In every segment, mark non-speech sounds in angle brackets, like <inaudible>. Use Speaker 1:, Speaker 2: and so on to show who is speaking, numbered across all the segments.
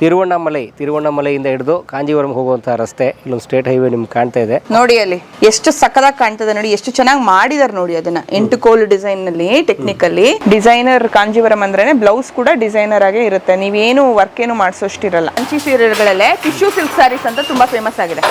Speaker 1: ತಿರುವಣ್ಣಾಮಲೈ ತಿರುವಣ್ಣಾಮಲೆಯಿಂದ ಹಿಡಿದು ಕಾಂಜೀವರಂ ಹೋಗುವಂತಹ ರಸ್ತೆ ಇಲ್ಲೊಂದು ಸ್ಟೇಟ್ ಹೈವೇ ನಿಮ್ಗೆ ಕಾಣ್ತಾ ಇದೆ.
Speaker 2: ನೋಡಿ ಅಲ್ಲಿ ಎಷ್ಟು ಸಕ್ಕದಾಗಿ ಕಾಣ್ತದೆ ನೋಡಿ ಎಷ್ಟು ಚೆನ್ನಾಗಿ ಮಾಡಿದಾರೆ ನೋಡಿ ಅದನ್ನ. ಎಂಟು ಕೋಲ್ ಡಿಸೈನ್ನಲ್ಲಿ ಟೆಕ್ನಿಕಲ್ಲಿ ಡಿಸೈನರ್ ಕಾಂಜೀವರಂ ಅಂದ್ರೇನೆ ಬ್ಲೌಸ್ ಕೂಡ ಡಿಸೈನರ್ ಆಗೇ ಇರುತ್ತೆ. ನೀವೇನು ವರ್ಕ್ ಏನು ಮಾಡಿಸೋಷ್ಟಿರಲ್ಲ. ಅಂಚಿ ಸೀರೆಗಳಲ್ಲೇ ಟಿಶ್ಯೂ ಸಿಲ್ಕ್ ಸ್ಯಾರೀಸ್ ಅಂತ ತುಂಬಾ ಫೇಮಸ್ ಆಗಿದೆ.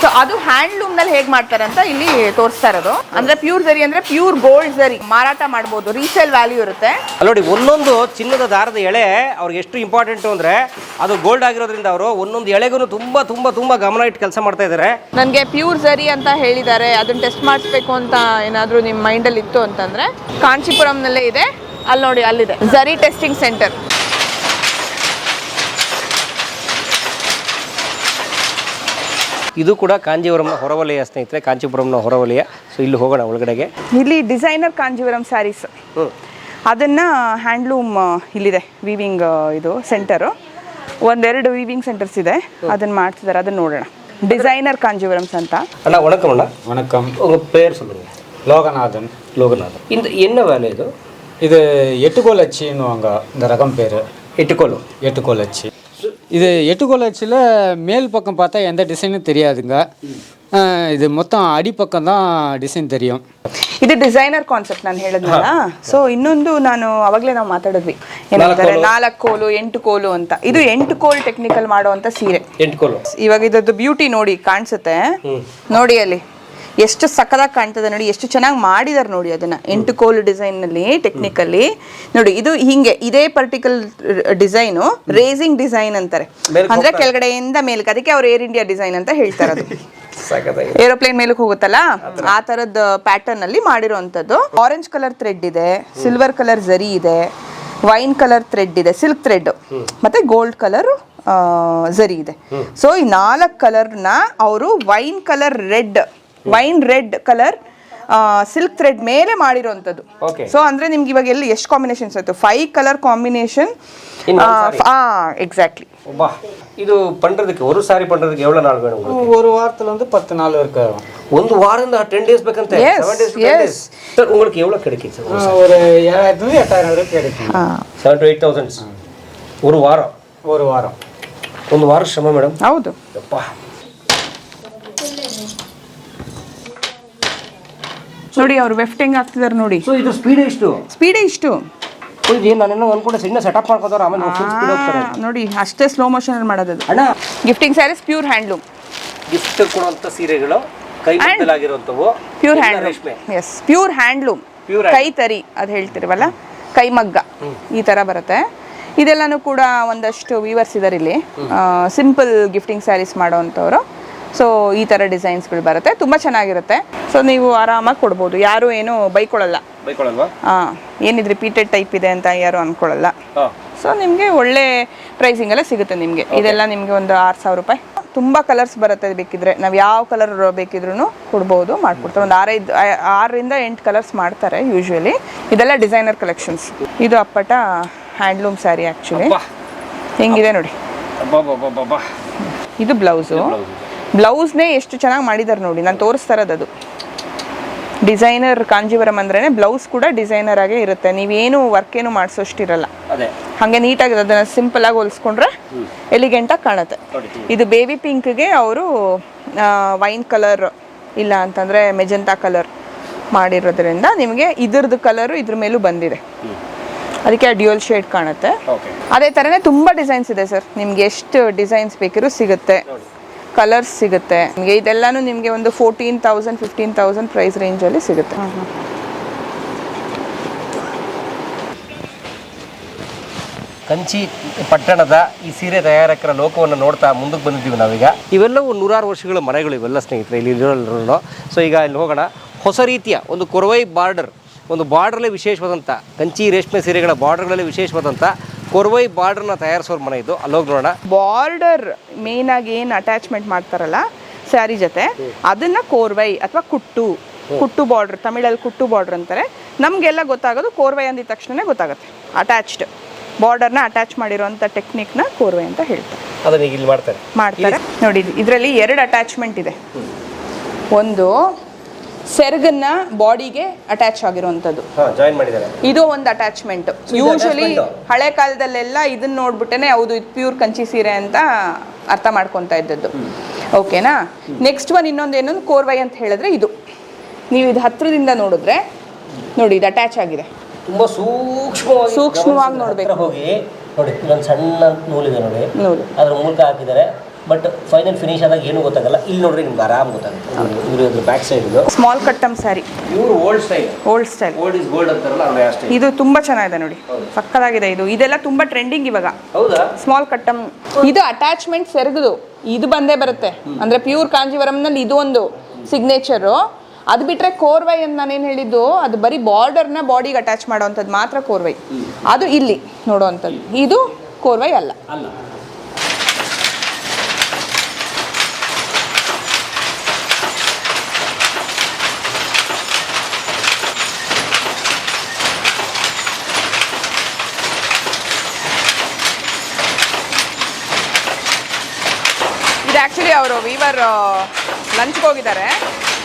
Speaker 2: ಸೊ ಅದು ಹ್ಯಾಂಡ್ಲೂಮ್ನಲ್ಲಿ ಹೇಗ್ ಮಾಡ್ತಾರೆ ಅಂತ ಇಲ್ಲಿ ತೋರಿಸ್ತಾ ಇರೋದು. ಅಂದ್ರೆ ಪ್ಯೂರ್ ಜರಿ ಅಂದ್ರೆ ಪ್ಯೂರ್ ಗೋಲ್ಡ್ ಜರಿ ಮಾರಾಟ ಮಾಡಬಹುದು ರೀಸೇಲ್ ವ್ಯಾಲ್ಯೂ ಇರುತ್ತೆ.
Speaker 1: ಅಲ್ಲೋಡಿ ನೋಡಿ ಒಂದೊಂದು ಚಿನ್ನದ ದಾರದ ಎಳೆ ಅವ್ರಿಗೆ ಎಷ್ಟು ಇಂಪಾರ್ಟೆಂಟ್ ಅಂದರೆ ಅದು ಗೋಲ್ಡ್ ಆಗಿರೋದ್ರಿಂದ ಅವರು ಒಂದೊಂದು ಎಳೆಗೂ ತುಂಬ ತುಂಬ ತುಂಬ ಗಮನ ಇಟ್ಟು ಕೆಲಸ ಮಾಡ್ತಾ ಇದಾರೆ.
Speaker 2: ನನಗೆ ಪ್ಯೂರ್ ಜರಿ ಅಂತ ಹೇಳಿದ್ದಾರೆ. ಅದನ್ನ ಟೆಸ್ಟ್ ಮಾಡಿಸ್ಬೇಕು ಅಂತ ಏನಾದರೂ ನಿಮ್ಮ ಮೈಂಡಲ್ಲಿ ಇತ್ತು ಅಂತಂದ್ರೆ ಕಾಂಚೀಪುರಂನಲ್ಲೇ ಇದೆ. ಅಲ್ಲಿ ನೋಡಿ ಅಲ್ಲಿದೆ. ಜರಿ ಟೆಸ್ಟಿಂಗ್ ಸೆಂಟರ್
Speaker 1: ಇದು ಕೂಡ ಕಾಂಜೀವರಂನ ಹೊರವಲಯ ಸ್ನೇಹಿತರೆ ಕಾಂಚೀಪುರಂನ ಹೊರವಲಯ. ಸೊ ಇಲ್ಲಿ ಹೋಗೋಣ ಒಳಗಡೆಗೆ.
Speaker 2: ಇಲ್ಲಿ ಡಿಸೈನರ್ ಕಾಂಜೀವರಂ ಸ್ಯಾರೀಸ್
Speaker 1: ಹ್ಞೂ
Speaker 2: ಅದನ್ನು ಹ್ಯಾಂಡ್ಲೂಮ್ ಇಲ್ಲಿದೆ ವೀವಿಂಗ್ ಇದು ಸೆಂಟರು ಒಂದೆರಡು ವಿವಿಂಗ್ ಸೆಂಟರ್ಸ್ ಇದೆ ಅದನ್ನ ಮಾಡ್ತಿದ್ದಾರೆ ಅದನ್ನ ನೋಡೋಣ ಡಿಸೈನರ್ ಕಾಂಜೀವರಮ್ಸ್ ಅಂತ
Speaker 1: ಅಣ್ಣ ವಣಕಂ ಅಣ್ಣ
Speaker 3: வணக்கம்
Speaker 1: உங்க பேர் சொல்லுங்க
Speaker 3: லோகநாதன்
Speaker 1: லோகநாதன் இந்த என்ன வேலை இது
Speaker 3: இது எட்டுக்கோல் அச்சின்னுவாங்க இந்த ரகம் பேர்
Speaker 1: எட்டுக்கோலும்
Speaker 3: எட்டுக்கோல் அச்சி இது எட்டுக்கோல் அச்சியில் மேல் பக்கம் பார்த்தா எந்த டிசைனும் தெரியாதுங்க அஹ் இது மொத்தம் அடிப்பக்கம் தான் டிசைன் தெரியும்
Speaker 2: ಇದು ಡಿಸೈನರ್ ಕಾನ್ಸೆಪ್ಟ್ ನಾನು ಹೇಳಿದ್ನಲ್ಲ? ಸೊ ಇನ್ನೊಂದು ನಾನು ಅವಾಗಲೇ ನಾವು ಮಾತಾಡಿದ್ವಿ. ಏನಂತಾರೆ ನಾಲ್ಕು ಕೋಲು. ಎಂಟು ಕೋಲು ಅಂತ. ಇದು ಎಂಟು ಕೋಲ್ ಟೆಕ್ನಿಕಲ್ ಮಾಡುವಂತ ಸೀರೆ. ಇವಾಗ ಇದ್ರದ್ದು ಬ್ಯೂಟಿ ನೋಡಿ ಕಾಣಿಸುತ್ತೆ. ನೋಡಿ ಅಲ್ಲಿ. ಎಷ್ಟು ಸಖದಾಗಿ ಕಾಣ್ತದೆ ನೋಡಿ ಎಷ್ಟು ಚೆನ್ನಾಗಿ ಮಾಡಿದಾರೆ ನೋಡಿ ಅದನ್ನ. ಎಂಟು ಕೋಲ್ ಡಿಸೈನ್ನಲ್ಲಿ ಟೆಕ್ನಿಕಲ್ಲಿ ನೋಡಿ ಇದು ಹಿಂಗೆ ಇದೇ ಪರ್ಟಿಕಲ್ ಡಿಸೈನು ರೇಸಿಂಗ್ ಡಿಸೈನ್ ಅಂತಾರೆ. ಅಂದ್ರೆ ಕೆಳಗಡೆಯಿಂದ ಮೇಲ್ಗೆ ಅದಕ್ಕೆ ಅವ್ರು ಏರ್ ಇಂಡಿಯಾ ಡಿಸೈನ್ ಅಂತ ಹೇಳ್ತಾರೆ ಅದು. <laughs> ಏರೋಪ್ಲೇನ್ ಮೇಲಕ್ಕೆ ಹೋಗುತ್ತಲ್ಲ? ಆ ತರದ ಪ್ಯಾಟರ್ನ್ ಅಲ್ಲಿ ಮಾಡಿರುವಂತದ್ದು ಆರೆಂಜ್ ಕಲರ್ ಥ್ರೆಡ್ ಇದೆ ಸಿಲ್ವರ್ ಕಲರ್ ಜರಿ ಇದೆ ವೈನ್ ಕಲರ್ ಥ್ರೆಡ್ ಇದೆ ಸಿಲ್ಕ್ ಥ್ರೆಡ್ ಮತ್ತೆ ಗೋಲ್ಡ್ ಕಲರ್ ಜರಿ ಇದೆ. ಸೊ ಈ ನಾಲ್ಕು ಕಲರ್ನ ಅವರು wine colour red Wine red colour silk thread ಮೇಲೆ ಮಾಡಿರುವಂಥದ್ದು
Speaker 1: Okay.
Speaker 2: ಸೊ ಅಂದ್ರೆ ನಿಮ್ಗೆ ಇವಾಗ ಎಲ್ಲಿ ಎಷ್ಟು ಕಾಂಬಿನೇಷನ್ಸ್ ಆಯ್ತು five colour combination
Speaker 1: In one saree.
Speaker 2: ಆ ಎಕ್ಸಾಕ್ಟ್ಲಿ
Speaker 1: ಒಬ್ಬ ಇದು ಪಂಡ್ರದಕ್ಕೆ ஒரு ಸಾರಿ ಪಂಡ್ರದಕ್ಕೆ எவ்வளோ நாள் வேணும் உங்களுக்கு?
Speaker 3: ஒரு வாரத்தில் வந்து பத்து நாள் இருக்கு
Speaker 1: ಒಂದು ವಾರದಿಂದ ಟೆನ್ ಡೇಸ್ ಬೇಕಂತೆ
Speaker 2: Yes,
Speaker 1: seven days
Speaker 2: yes.
Speaker 1: Sir உங்களுக்கு எவ்வளோ கிடைக்கும் சார்
Speaker 3: அஹ் ஒரு ஏழாயிரத்துலேருந்து எட்டாயிரம் வரைக்கும் கிடைக்கும்
Speaker 1: ಸೆವೆನ್ ಟು ಏಟ್ ತೌಸಂಡ್ಸ್ ஒரு ವಾರ
Speaker 3: ஒரு வாரம்
Speaker 1: ಒಂದು ವಾರ ಶ್ರಮ ಮೇಡಮ್
Speaker 2: ಹೌದು
Speaker 1: ಯಪ್ಪ
Speaker 2: ನೋಡಿ ಅವ್ರು ವೆಫ್ಟಿಂಗ್ ಆಗ್ತಿದಾರೆ ನೋಡಿ.
Speaker 1: ಸೊ ಇದು ಸ್ಪೀಡ್ ಎಷ್ಟು
Speaker 2: ಸ್ಪೀಡೇ ಇಷ್ಟು.
Speaker 1: ಏನು ನಾನೆಲ್ಲ ಅನ್ಕೊಂಡೆ ಸಣ್ಣ ಸೆಟಪ್ ಮಾಡ್ಕೋತಾರೆ ಆಮೇಲೆ ಫುಲ್ ಸ್ಪೀಡ್ ಹೋಗ್ತಾರೆ.
Speaker 2: ನೋಡಿ ಅಷ್ಟೇ ಸ್ಲೋ ಮೋಷನ್ ಅಲ್ಲಿ ಮಾಡೋದು
Speaker 1: ಅಣ್ಣ!
Speaker 2: Gifting saris pure handloom
Speaker 1: gift ಕೊಡುವಂತ ಸೀರೆಗಳು ಕೈ
Speaker 2: ಪ್ಯೂರ್ ಹ್ಯಾಂಡ್ಲೂಮ್
Speaker 1: ರೇಷ್ಮೆ.
Speaker 2: ಎಸ್ ಪ್ಯೂರ್ ಹ್ಯಾಂಡ್ಲೂಮ್
Speaker 1: Pure
Speaker 2: ಕೈ ತರಿ ಅದ್ ಹೇಳ್ತಿರವಲ್ಲ? ಕೈ ಮಗ್ಗ. ಈ ತರ ಬರುತ್ತೆ. ಇದೆಲ್ಲಾನು ಕೂಡ ಒಂದಷ್ಟು ವೀವರ್ಸ್ ಇದಾರೆ ಇಲ್ಲಿ. ಸಿಂಪಲ್ ಗಿಫ್ಟಿಂಗ್ ಸ್ಯಾರೀಸ್ ಮಾಡೋವಂಥವ್ರು ಸೊ ಈ ಥರ ಡಿಸೈನ್ಸ್ಗಳು ಬರುತ್ತೆ. ತುಂಬ ಚೆನ್ನಾಗಿರುತ್ತೆ. ಸೊ ನೀವು ಆರಾಮಾಗಿ ಕೊಡ್ಬೋದು. ಯಾರು ಏನು ಬೈಕೊಳ್ಳಲ್ಲ ಹಾಂ ಏನಿದು ರಿಪೀಟೆಡ್ ಟೈಪ್ ಇದೆ ಅಂತ ಯಾರು ಅನ್ಕೊಳ್ಳಲ್ಲ ಸೊ ನಿಮಗೆ ಒಳ್ಳೆ ಪ್ರೈಸಿಂಗಲ್ಲೇ ಸಿಗುತ್ತೆ ನಿಮಗೆ. ಇದೆಲ್ಲ ನಿಮಗೆ ಒಂದು ಆರು ಸಾವಿರ ರೂಪಾಯಿ. ತುಂಬ ಕಲರ್ಸ್ ಬರುತ್ತೆ ಬೇಕಿದ್ರೆ. ನಾವು ಯಾವ ಕಲರ್ ಬೇಕಿದ್ರೂ ಕೊಡ್ಬೋದು ಮಾಡ್ಕೊಡ್ತಾರೆ. ಒಂದು ಆರೈದು ಆರರಿಂದ ಎಂಟು ಕಲರ್ಸ್ ಮಾಡ್ತಾರೆ ಯೂಶ್ವಲಿ ಇದೆಲ್ಲ ಡಿಸೈನರ್ ಕಲೆಕ್ಷನ್ಸ್ ಇದು ಅಪ್ಪಟ ಹ್ಯಾಂಡ್ಲೂಮ್ ಸ್ಯಾರಿ ಆ್ಯಕ್ಚುಲಿ ಹೆಂಗಿದೆ ನೋಡಿ. ಇದು ಬ್ಲೌಸು ಬ್ಲೌಸ್ನೇ ಎಷ್ಟು ಚೆನ್ನಾಗಿ ಮಾಡಿದ್ದಾರೆ ನೋಡಿ ನಾನು ತೋರಿಸ್ತಾ ಇರೋದು ಅದು. ಡಿಸೈನರ್ ಕಾಂಜೀವರಂ ಅಂದ್ರೇನೆ ಬ್ಲೌಸ್ ಕೂಡ ಡಿಸೈನರ್ ಆಗೇ ಇರುತ್ತೆ ನೀವೇನು ವರ್ಕ್ ಏನು ಮಾಡಿಸೋಷ್ಟಿರಲ್ಲ. ಹಂಗೆ ನೀಟಾಗಿ ಅದನ್ನ ಸಿಂಪಲ್ ಆಗಿ ಹೊಲಿಸ್ಕೊಂಡ್ರೆ ಎಲಿಗೆಂಟಾಗಿ ಕಾಣುತ್ತೆ. ಇದು ಬೇಬಿ ಪಿಂಕ್ಗೆ ಅವರು ವೈನ್ ಕಲರ್ ಇಲ್ಲ ಅಂತಂದ್ರೆ ಮೆಜೆಂಟಾ ಕಲರ್ ಮಾಡಿರೋದ್ರಿಂದ ನಿಮಗೆ ಇದ್ರದ್ದು ಕಲರು ಇದ್ರ ಮೇಲೂ ಬಂದಿದೆ. ಅದಕ್ಕೆ ಡ್ಯೂಯಲ್ ಶೇಡ್ ಕಾಣುತ್ತೆ. ಅದೇ ಥರನೇ ತುಂಬ ಡಿಸೈನ್ಸ್ ಇದೆ ಸರ್ ನಿಮ್ಗೆ ಎಷ್ಟು ಡಿಸೈನ್ಸ್ ಬೇಕಿರೋ ಸಿಗುತ್ತೆ. ಕಲರ್ಸ್ ಸಿಗುತ್ತೆ. ನಿಮಗೆ ಇದೆಲ್ಲಾನು ನಿಮಗೆ ಒಂದು fourteen thousand fifteen thousand price ರೇಂಜಲ್ಲಿ ಸಿಗುತ್ತೆ.
Speaker 1: ಕಂಚಿ ಪಟ್ಟಣದ ಈ ಸೀರೆ ತಯಾರಕರ ಲೋಕವನ್ನು ನೋಡ್ತಾ ಮುಂದಕ್ಕೆ ಬಂದಿದ್ದೀವಿ ನಾವೀಗ. ಇವೆಲ್ಲವೂ ನೂರಾರು ವರ್ಷಗಳ ಮನೆಗಳು ಇವೆಲ್ಲ ಸ್ನೇಹಿತರೆ ಇಲ್ಲಿ ಸೊ ಈಗ ಇಲ್ಲಿ ಹೋಗೋಣ. ಹೊಸ ರೀತಿಯ ಒಂದು ಕೊರವೈ ಬಾರ್ಡರ್ ಒಂದು ಬಾರ್ಡ್ರಲ್ಲಿ ವಿಶೇಷವಾದಂಥ ಕಂಚಿ ರೇಷ್ಮೆ ಸೀರೆಗಳ ಬಾರ್ಡರ್ಗಳಲ್ಲಿ ವಿಶೇಷವಾದಂಥ ಕೊರ್ವೈ ಬಾರ್ಡರ್ನ ತಯಾರಿಸೋರ ಮನೆ ಇದು. ಅಲ್ಲೋಗಿ ನೋಡೋಣ.
Speaker 2: ಬಾರ್ಡರ್ ಮೇನ್ ಆಗಿ ಏನು ಅಟ್ಯಾಚ್ಮೆಂಟ್ ಮಾಡ್ತಾರಲ್ಲ ಸ್ಯಾರಿ ಜೊತೆ ಅದನ್ನ ಕೋರ್ವೈ ಅಥವಾ ಕುಟ್ಟು ಕುಟ್ಟು ಬಾರ್ಡರ್ ತಮಿಳಲ್ಲಿ ಕುಟ್ಟು ಬಾರ್ಡರ್ ಅಂತಾರೆ. ನಮಗೆಲ್ಲ ಗೊತ್ತಾಗೋದು ಕೋರ್ವೈ ಅಂದಿದ ತಕ್ಷಣನೇ ಗೊತ್ತಾಗುತ್ತೆ. ಅಟ್ಯಾಚ್ಡ್ ಬಾರ್ಡರ್ನ ಅಟ್ಯಾಚ್ ಮಾಡಿರೋಂಥ ಟೆಕ್ನಿಕ್ನ ಕೋರ್ವೈ ಅಂತ ಹೇಳ್ತಾರೆ.
Speaker 1: ಅದನ್ನ ಇಲ್ಲಿ ಮಾಡ್ತಾರೆ.
Speaker 2: ಮಾಡ್ತಾರೆ. ನೋಡಿ ಇದರಲ್ಲಿ ಎರಡು ಅಟ್ಯಾಚ್ಮೆಂಟ್ ಇದೆ. ಒಂದು ಸೆರಗನ್ನ ಬಾಡಿಗೆ ಅಟ್ಯಾಚ್ ಆಗಿರುವಂತದ್ದು
Speaker 1: ಹಾಂ ಜಾಯಿನ್ ಮಾಡಿದ್ದಾರೆ.
Speaker 2: ಇದು ಒಂದು ಅಟ್ಯಾಚ್ಮೆಂಟ್ ಯೂಶಲಿ ಹಳೆ ಕಾಲದಲ್ಲೆಲ್ಲ ಇದನ್ನ ನೋಡ್ಬಿಟ್ಟೇನೆ ಹೌದು ಇದು ಪ್ಯೂರ್ ಕಂಚಿ ಸೀರೆ ಅಂತ ಅರ್ಥ ಮಾಡ್ಕೊತಾ ಇದ್ದದ್ದು. ಓಕೆನಾ? ನೆಕ್ಸ್ಟ್ ಒನ್ ಇನ್ನೊಂದು ಏನೊಂದು ಕೋರ್ವೈ ಅಂತ ಹೇಳಿದ್ರೆ ಇದು. ನೀವು ಇದು ಹತ್ರದಿಂದ ನೋಡಿದ್ರೆ ನೋಡಿ ಇದು ಅಟ್ಯಾಚ್ ಆಗಿದೆ.
Speaker 1: ತುಂಬಾ ಸೂಕ್ಷ್ಮವಾಗಿ
Speaker 2: ಸೂಕ್ಷ್ಮವಾಗಿ ನೋಡ್ಬೇಕು.
Speaker 1: ಹೋಗಿ ನೋಡಿ ಇಲ್ಲೊಂದು ಸಣ್ಣ ನೂಲಿದೆ ನೋಡಿ.
Speaker 2: ನೋಡಿ
Speaker 1: ಅದ್ರ ಮೂಲಕ ಹಾಕಿದ್ದಾರೆ. ಬಟ್ ಫೈನಲ್ ಫಿನಿಶ್ ಆದಾಗ ಏನು ಗೊತ್ತಾಗಲ್ಲ. ಇಲ್ಲಿ ನೋಡ್ರಿ ನಿಮ್ಗೆ ಆರಾಮ್ ಗೊತ್ತಾಗುತ್ತೆ. ಇವರು ಇದ್ರ ಬ್ಯಾಕ್ ಸೈಡ್ ಇದು
Speaker 2: ಸ್ಮಾಲ್ ಕಟ್ಟಮ್ ಸ್ಯಾರಿ
Speaker 1: ಇವರು old style
Speaker 2: old style
Speaker 1: old is gold ಅಂತಾರಲ್ಲ ಅವ್ರ ಸ್ಟೈಲ್
Speaker 2: ಇದು ತುಂಬಾ ಚೆನ್ನಾಗಿದೆ ನೋಡಿ. ಸಕ್ಕದಾಗಿದೆ ಇದು. ಇದೆಲ್ಲ ತುಂಬಾ ಟ್ರೆಂಡಿಂಗ್ ಇವಾಗ.
Speaker 1: ಹೌದಾ?
Speaker 2: ಸ್ಮಾಲ್ ಕಟ್ಟಮ್ ಇದು ಅಟ್ಯಾಚ್ಮೆಂಟ್ ಸೆರಗದು ಇದು ಬಂದೇ ಬರುತ್ತೆ. ಅಂದ್ರೆ ಪ್ಯೂರ್ ಕಾಂಜೀವರಂನಲ್ಲಿ ಇದು ಒಂದು ಸಿಗ್ನೇಚರು ಅದು ಬಿಟ್ರೆ ಕೋರ್ವೈ ಅಂತ ನಾನೇನು ಹೇಳಿದ್ದು ಅದು ಬರೀ ಬಾರ್ಡರ್ನ ಬಾಡಿಗೆ ಅಟ್ಯಾಚ್ ಮಾಡೋವಂಥದ್ದು ಮಾತ್ರ ಕೋರ್ವೈ. ಅದು ಇಲ್ಲಿ ನೋಡುವಂಥದ್ದು. ಇದು ಕೋರ್ವೈ ಅಲ್ಲ.
Speaker 1: ಅಲ್ಲ
Speaker 2: ಇದು ಆ್ಯಕ್ಚುಲಿ ಅವರು ವೀವರ್ ಲಂಚ್ಗೆ ಹೋಗಿದ್ದಾರೆ.